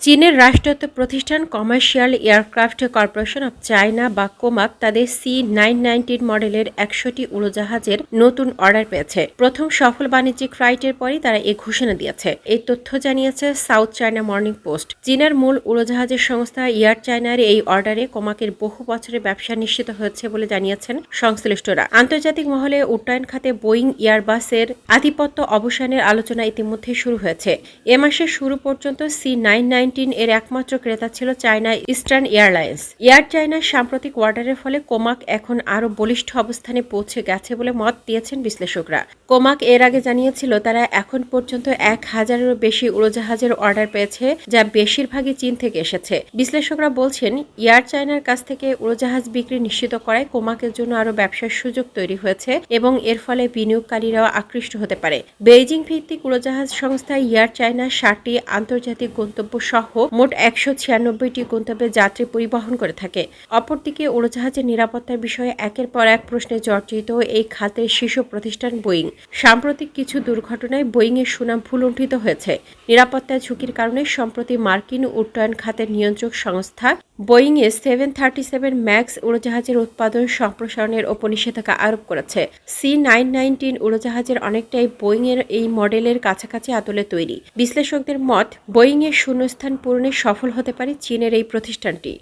চীনের রাষ্ট্রায়ত্ত প্রতিষ্ঠান commercial aircraft corporation of China বা কোমাক তাদের সি নাইন নাইনটিন মডেলের একশোটি উড়োজাহাজের নতুন অর্ডার পেয়েছে। প্রথম সফল বাণিজ্যিক ফ্লাইটের পরই তারা এই ঘোষণা দিয়েছে। এই তথ্য জানিয়েছে সাউথ চায়না মর্নিং পোস্ট। চীনের মূল উড়োজাহাজের সংস্থা এয়ার চায়নার এই অর্ডারে কোমাকের বহু বছরের ব্যবসা নিশ্চিত হয়েছে বলে জানিয়েছেন সংশ্লিষ্টরা। আন্তর্জাতিক মহলে উড্ডয়ন খাতে বোয়িং এয়ারবাসের আধিপত্য অবসানের আলোচনা ইতিমধ্যে শুরু হয়েছে। এ মাসের শুরু পর্যন্ত সি নাইন নাইন নাইনটিন এর একমাত্র ক্রেতা ছিল চায়না ইস্টার্ন এয়ারলাইন্স। এয়ার চায়নার সাম্প্রতিক অর্ডারের ফলে কোমাক এখন আরও বলিষ্ঠ অবস্থানে পৌঁছে গেছে বলে মত দিয়েছেন বিশ্লেষকরা। কোমাক এর আগে জানিয়েছিল, তারা এখন পর্যন্ত এক হাজারেরও বেশি উড়োজাহাজের অর্ডার পেয়েছে, যা বেশিরভাগই চীন থেকে এসেছে। বিশ্লেষকরা বলছেন, এয়ার চায়নার কাছ থেকে উড়োজাহাজ বিক্রি নিশ্চিত করায় কোমাকের জন্য আরও ব্যবসার সুযোগ তৈরি হয়েছে এবং এর ফলে বিনিয়োগকারীরাও আকৃষ্ট হতে পারে। বেইজিং ভিত্তিক উড়োজাহাজ সংস্থা এয়ার চায়না ষাটটি আন্তর্জাতিক গন্তব্য সহ মোট একশো ছিয়ানব্বইটি গন্তব্যে যাত্রী পরিবহন করে থাকে। অপরদিকে উড়োজাহাজের নিরাপত্তার বিষয়ে একের পর এক প্রশ্নে চর্চিত এই খাতের শীর্ষ প্রতিষ্ঠান বোয়িং। সাম্প্রতিক কিছু দুর্ঘটনায় বোয়িং এর সুনাম ভুলুণ্ঠিত হয়েছে। নিরাপত্তা ঝুঁকির কারণে সম্প্রতি মার্কিন উড্ডয়ন খাতের নিয়ন্ত্রক সংস্থা বোয়িং এ সেভেন থার্টি সেভেন ম্যাক্স উড়োজাহাজের উৎপাদন সম্প্রসারণের ওপর নিষেধাজ্ঞা আরোপ করেছে। সি নাইন নাইনটিন উড়োজাহাজের অনেকটাই বোয়িং এর এই মডেলের কাছাকাছি আদলে তৈরি। বিশ্লেষকদের মত বোয়িং এর শূন্যস্থান পূরণে সফল হতে পারে চীনের এই প্রতিষ্ঠানটি।